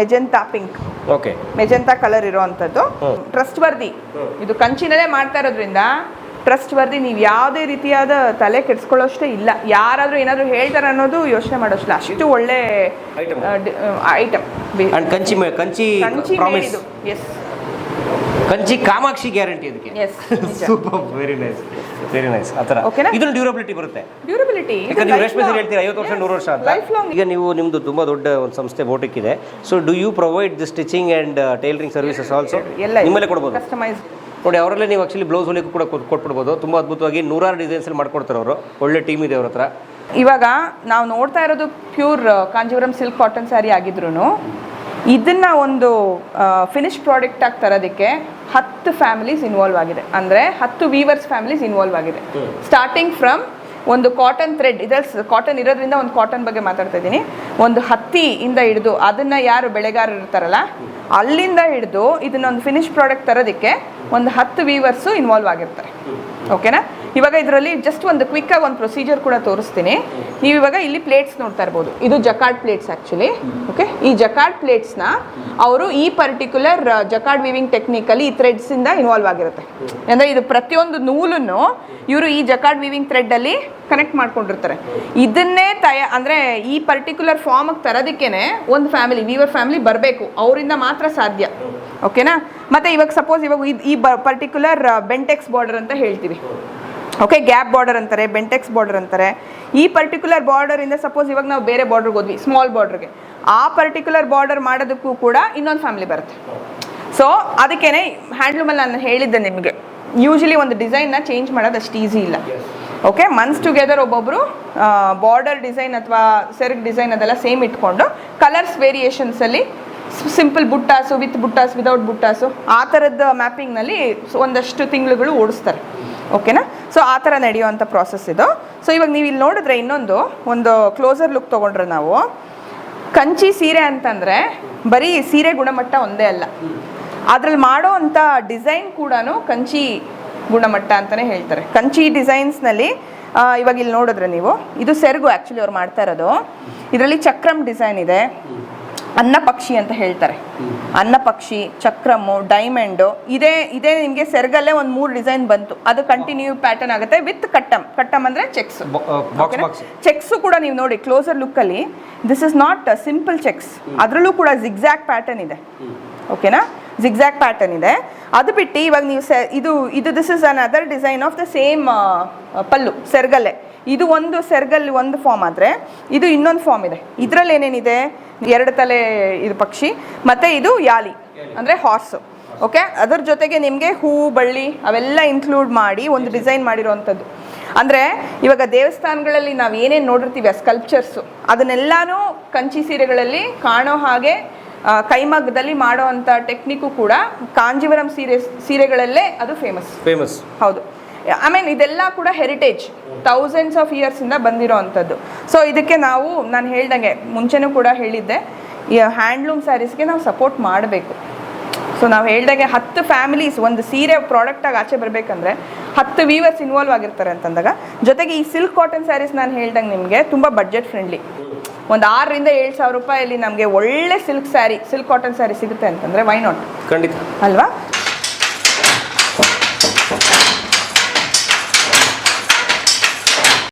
Speaker 2: magenta
Speaker 1: pink
Speaker 2: okay magenta colour
Speaker 1: ಇರುವಂತದ್ದು
Speaker 2: ಟ್ರಸ್ಟ್ ವರ್ದಿ ಇದು ಕಂಚಿನಲ್ಲೇ ಮಾಡ್ತಾ ಇರೋದ್ರಿಂದ ಟ್ರಸ್ಟ್ ವರ್ದಿ ನೀವು ಯಾವುದೇ ರೀತಿಯಾದ ತಲೆ ಕೆಡಿಸ್ಕೊಳ್ಳೋಷ್ಟೇ ಇಲ್ಲ. ಯಾರಾದರೂ ಏನಾದರೂ ಹೇಳ್ತಾರೆ ಅನ್ನೋದು ಯೋಚನೆ ಮಾಡೋಷ್ಟಿಲ್ಲ ಅಷ್ಟು ಒಳ್ಳೆ.
Speaker 1: Item
Speaker 2: Kanchi
Speaker 1: Kanchi
Speaker 2: Kanchi yes
Speaker 1: Kanchi Kamakshi guarantee ಅದಕ್ಕೆ super very nice very nice ಆ ಥರ? ಇದನ್ನು ಡ್ಯೂರಬಿಲಿಟಿ ಬರುತ್ತೆ.
Speaker 2: ಡ್ಯೂರಬಿಲಿಟಿ
Speaker 1: ನೀವು ರೇಷ್ಮೆ ಸೀರೆ ಹೇಳ್ತೀರಾ? ಐವತ್ತು ವರ್ಷ ನೂರು ವರ್ಷ ಅಂತ.
Speaker 2: ಲೈಫ್ ಲಾಂಗ್
Speaker 1: ಈಗ ನೀವು ನಿಮ್ಮದು ತುಂಬ ದೊಡ್ಡ ಒಂದು ಸಂಸ್ಥೆ ಬೋಟಿಕ್ ಇದೆ. So do you provide the stitching and tailoring services also
Speaker 2: ಎಲ್ಲ
Speaker 1: ನಿಮ್ಮಲ್ಲೇ ಕೊಡ್ಬೋದು.
Speaker 2: ಕಸ್ಟಮೈಸ್
Speaker 1: ನೋಡಿ ಅವರಲ್ಲೇ ನೀವು ಆಕ್ಚುಲಿ ಬ್ಲೌಸ್ ಹೊಲಿಗೂ ಕೂಡ ಕೊಟ್- ಕೊಟ್ಬಿಡ್ಬೋದು. ತುಂಬ ಅದ್ಭುತವಾಗಿ ನೂರಾರು ಡಿಸೈನ್ಸಲ್ಲಿ ಮಾಡ್ಕೊಡ್ತಾರೆ ಅವರು. ಒಳ್ಳೆ ಟೀಮ್ ಇದೆ ಅವ್ರ ಹತ್ರ
Speaker 2: ಇವಾಗ ನಾವು ನೋಡ್ತಾ ಇರೋದು pure Kanjivaram silk cotton saree ಆಗಿದ್ರು ಇದನ್ನ ಒಂದು ಫಿನಿಶ್ ಪ್ರಾಡಕ್ಟ್ ಆಗಿ ತರೋದಕ್ಕೆ ಹತ್ತು ಫ್ಯಾಮಿಲೀಸ್ ಇನ್ವಾಲ್ವ್ ಆಗಿದೆ. ಅಂದರೆ ಹತ್ತು ವೀವರ್ಸ್ ಫ್ಯಾಮಿಲೀಸ್ ಇನ್ವಾಲ್ವ್ ಆಗಿದೆ. ಸ್ಟಾರ್ಟಿಂಗ್ ಫ್ರಮ್ ಒಂದು ಕಾಟನ್ ಥ್ರೆಡ್ ಇದೆ ಕಾಟನ್ ಇರೋದ್ರಿಂದ ಒಂದು ಕಾಟನ್ ಬಗ್ಗೆ ಮಾತಾಡ್ತಾ ಇದ್ದೀನಿ. ಒಂದು ಹತ್ತಿಯಿಂದ ಹಿಡಿದು ಅದನ್ನು ಯಾರು ಬೆಳೆಗಾರರು ಇರ್ತಾರಲ್ಲ ಅಲ್ಲಿಂದ ಹಿಡಿದು ಇದನ್ನ ಒಂದು ಫಿನಿಶ್ ಪ್ರಾಡಕ್ಟ್ ತರೋದಕ್ಕೆ ಒಂದು ಹತ್ತು ವೀವರ್ಸು ಇನ್ವಾಲ್ವ್ ಆಗಿರ್ತಾರೆ ಓಕೆನಾ ಇವಾಗ ಇದರಲ್ಲಿ ಜಸ್ಟ್ ಒಂದು ಕ್ವಿಕ್ ಆಗಿ ಒಂದು ಪ್ರೊಸೀಜರ್ ಕೂಡ ತೋರಿಸ್ತೀನಿ. ನೀವು ಇವಾಗ ಇಲ್ಲಿ ಪ್ಲೇಟ್ಸ್ ನೋಡ್ತಾ ಇರ್ಬೋದು. ಇದು ಜಕಾರ್ಡ್ ಪ್ಲೇಟ್ಸ್ ಆ್ಯಕ್ಚುಲಿ ಓಕೆ ಈ ಜಕಾರ್ಡ್ ಪ್ಲೇಟ್ಸ್ನ ಅವರು ಈ ಪರ್ಟಿಕ್ಯುಲರ್ ಜಕಾರ್ಡ್ ವಿವಿಂಗ್ ಟೆಕ್ನಿಕಲ್ಲಿ ಈ ಥ್ರೆಡ್ಸಿಂದ ಇನ್ವಾಲ್ವ್ ಆಗಿರುತ್ತೆ. ಅಂದರೆ ಇದು ಪ್ರತಿಯೊಂದು ನೂಲನ್ನು ಇವರು ಈ ಜಕಾರ್ಡ್ ವಿವಿಂಗ್ ಥ್ರೆಡ್ಡಲ್ಲಿ ಕನೆಕ್ಟ್ ಮಾಡ್ಕೊಂಡಿರ್ತಾರೆ. ಇದನ್ನೇ ತಯ ಅಂದರೆ ಈ ಪರ್ಟಿಕ್ಯುಲರ್ ಫಾರ್ಮಗೆ ತರೋದಕ್ಕೇ ಒಂದು ಫ್ಯಾಮಿಲಿ ವೀವರ್ ಫ್ಯಾಮಿಲಿ ಬರಬೇಕು. ಅವರಿಂದ ಮಾತ್ರ ಸಾಧ್ಯ. ಓಕೆನಾ ಮತ್ತೆ ಇವಾಗ ಸಪೋಸ್ ಇವಾಗ ಇದ್- ಈ ಪರ್ಟಿಕ್ಯುಲರ್ ಬೆಂಟೆಕ್ಸ್ ಬಾರ್ಡರ್ ಅಂತ ಹೇಳ್ತೀವಿ. ಓಕೆ ಗ್ಯಾಪ್ ಬಾರ್ಡರ್ ಅಂತಾರೆ ಬೆಂಟೆಕ್ಸ್ ಬಾರ್ಡರ್ ಅಂತಾರೆ. ಈ ಪರ್ಟಿಕ್ಯುಲರ್ ಬಾರ್ಡರಿಂದ ಸಪೋಸ್ ಇವಾಗ ನಾವು ಬೇರೆ ಬಾರ್ಡರ್ಗೆ ಹೋದ್ವಿ ಸ್ಮಾಲ್ ಬಾರ್ಡರ್ಗೆ ಆ ಪರ್ಟಿಕ್ಯುಲರ್ ಬಾರ್ಡರ್ ಮಾಡೋದಕ್ಕೂ ಕೂಡ ಇನ್ನೊಂದು ಫ್ಯಾಮಿಲಿ ಬರುತ್ತೆ. ಸೊ ಅದಕ್ಕೇನೆ ಹ್ಯಾಂಡ್ಲೂಮಲ್ಲಿ ನಾನು ಹೇಳಿದ್ದೆ ನಿಮಗೆ. ಯೂಶಲಿ ಒಂದು ಡಿಸೈನ್ನ ಚೇಂಜ್ ಮಾಡೋದು ಅಷ್ಟು ಈಸಿ ಇಲ್ಲ. ಓಕೆ ಮನ್ಸ್ ಟುಗೆದರ್ ಒಬ್ಬೊಬ್ಬರು ಬಾರ್ಡರ್ ಡಿಸೈನ್ ಅಥವಾ ಸೆರ್ಗ್ ಡಿಸೈನ್ ಅದೆಲ್ಲ ಸೇಮ್ ಇಟ್ಕೊಂಡು ಕಲರ್ಸ್ ವೇರಿಯೇಷನ್ಸಲ್ಲಿ ಸಿಂಪಲ್ ಬುಟ್ಟಾಸು ವಿತ್ ಬುಟ್ಟಾಸ್ ವಿದೌಟ್ ಬುಟ್ಟಾಸು ಆ ಥರದ ಮ್ಯಾಪಿಂಗ್ನಲ್ಲಿ ಒಂದಷ್ಟು ತಿಂಗಳುಗಳು ಓಡಿಸ್ತಾರೆ. ಓಕೆನಾ ಸೊ ಆ ಥರ ನಡೆಯುವಂಥ ಪ್ರಾಸೆಸ್ ಇದು. ಸೊ ಇವಾಗ ನೀವು ಇಲ್ಲಿ ನೋಡಿದ್ರೆ ಇನ್ನೊಂದು, ಒಂದು ಕ್ಲೋಸರ್ ಲುಕ್ ತೊಗೊಂಡ್ರೆ ನಾವು. ಕಂಚಿ ಸೀರೆ ಅಂತಂದರೆ ಬರೀ ಸೀರೆ ಗುಣಮಟ್ಟ ಒಂದೇ ಅಲ್ಲ. ಅದ್ರಲ್ಲಿ ಮಾಡೋ ಅಂಥ ಡಿಸೈನ್ ಕೂಡ ಕಂಚಿ ಗುಣಮಟ್ಟ ಅಂತಲೇ ಹೇಳ್ತಾರೆ. ಕಂಚಿ ಡಿಸೈನ್ಸ್ನಲ್ಲಿ ಇವಾಗ ಇಲ್ಲಿ ನೋಡಿದ್ರೆ ನೀವು, ಇದು ಸೆರಗು ಆ್ಯಕ್ಚುಲಿ ಅವ್ರು ಮಾಡ್ತಾ ಇರೋದು. ಇದರಲ್ಲಿ ಚಕ್ರಮ್ ಡಿಸೈನ್ ಇದೆ. ಅನ್ನ ಪಕ್ಷಿ ಅಂತ ಹೇಳ್ತಾರೆ. ಅನ್ನ ಪಕ್ಷಿ ಚಕ್ರಮು ಡೈಮಂಡು ಇದೇ ಇದೇ ನಿಮಗೆ ಸೆರ್ಗಲ್ಲೇ ಒಂದು ಮೂರು ಡಿಸೈನ್ ಬಂತು. ಅದು ಕಂಟಿನ್ಯೂ ಪ್ಯಾಟರ್ನ್ ಆಗುತ್ತೆ ವಿತ್ ಕಟ್ಟಮ್ ಕಟ್ಟಮ್ ಅಂದ್ರೆ ಚೆಕ್ಸ್ ಚೆಕ್ಸ್ ಕೂಡ ನೀವು ನೋಡಿ closer ಲುಕ್ಕಲ್ಲಿ this is not simple checks ಅದರಲ್ಲೂ ಕೂಡ ಜಿಗ್ಜಾಕ್ ಪ್ಯಾಟರ್ನ್ ಇದೆ. ಓಕೆನಾ ಜಿಗ್ಜಾಕ್ ಪ್ಯಾಟರ್ನ್ ಇದೆ. ಅದು ಬಿಟ್ಟು ಇವಾಗ ನೀವು ಸೆ ಇದು ಇದು this is another design of the same pallu, ಸೆರ್ಗಲ್ಲೆ. ಇದು ಒಂದು ಸೆರ್ಗಲ್ಲಿ ಒಂದು ಫಾರ್ಮ್ ಆದರೆ, ಇದು ಇನ್ನೊಂದು ಫಾರ್ಮ್ ಇದೆ. ಇದರಲ್ಲಿ ಏನೇನಿದೆ? ಎರಡು ತಲೆ ಇದು ಪಕ್ಷಿ, ಮತ್ತು ಇದು ಯಾಲಿ, ಅಂದರೆ ಹಾರ್ಸು ಓಕೆ ಅದರ ಜೊತೆಗೆ ನಿಮಗೆ ಹೂ, ಬಳ್ಳಿ, ಅವೆಲ್ಲ ಇನ್ಕ್ಲೂಡ್ ಮಾಡಿ ಒಂದು ಡಿಸೈನ್ ಮಾಡಿರೋವಂಥದ್ದು. ಅಂದರೆ ಇವಾಗ ದೇವಸ್ಥಾನಗಳಲ್ಲಿ ನಾವು ಏನೇನು ನೋಡಿರ್ತೀವಿ, ಆ ಸ್ಕಲ್ಪ್ಚರ್ಸು ಅದನ್ನೆಲ್ಲನೂ ಕಂಚಿ ಸೀರೆಗಳಲ್ಲಿ ಕಾಣೋ ಹಾಗೆ ಕೈಮಗ್ಗದಲ್ಲಿ ಮಾಡೋ ಅಂಥ ಟೆಕ್ನಿಕ್ಕು ಕೂಡ ಕಾಂಜೀವರಂ ಸೀರೆ ಸೀರೆಗಳಲ್ಲೇ ಅದು ಫೇಮಸ್
Speaker 1: ಫೇಮಸ್
Speaker 2: ಹೌದು. ಐ ಮೀನ್ ಇದೆಲ್ಲ ಕೂಡ ಹೆರಿಟೇಜ್ ಥೌಸಂಡ್ಸ್ ಆಫ್ ಇಯರ್ಸಿಂದ ಬಂದಿರೋ ಅಂಥದ್ದು ಸೊ ಇದಕ್ಕೆ ನಾವು ನಾನು ಹೇಳ್ದಂಗೆ ಮುಂಚೆನೂ ಕೂಡ ಹೇಳಿದ್ದೆ ಈ ಹ್ಯಾಂಡ್ಲೂಮ್ ಸ್ಯಾರೀಸ್ಗೆ ನಾವು ಸಪೋರ್ಟ್ ಮಾಡಬೇಕು. ಸೊ ನಾವು ಹೇಳ್ದಂಗೆ ಹತ್ತು ಫ್ಯಾಮಿಲೀಸ್ ಒಂದು ಸೀರೆ ಪ್ರಾಡಕ್ಟಾಗಿ ಆಚೆ ಬರಬೇಕಂದ್ರೆ ಹತ್ತು ವೀವರ್ಸ್ ಇನ್ವಾಲ್ವ್ ಆಗಿರ್ತಾರೆ ಅಂತಂದಾಗ ಜೊತೆಗೆ ಈ ಸಿಲ್ಕ್ ಕಾಟನ್ ಸ್ಯಾರೀಸ್ ನಾನು ಹೇಳ್ದಂಗೆ ನಿಮಗೆ ತುಂಬ ಬಜೆಟ್ ಫ್ರೆಂಡ್ಲಿ ಒಂದು ಆರರಿಂದ ಏಳು ಸಾವಿರ ರೂಪಾಯಲ್ಲಿ ನಮಗೆ ಒಳ್ಳೆ silk saree silk cotton saree ಸಿಗುತ್ತೆ ಅಂತಂದರೆ ವೈ ನಾಟ್
Speaker 1: ಖಂಡಿತ.
Speaker 2: ಅಲ್ವಾ?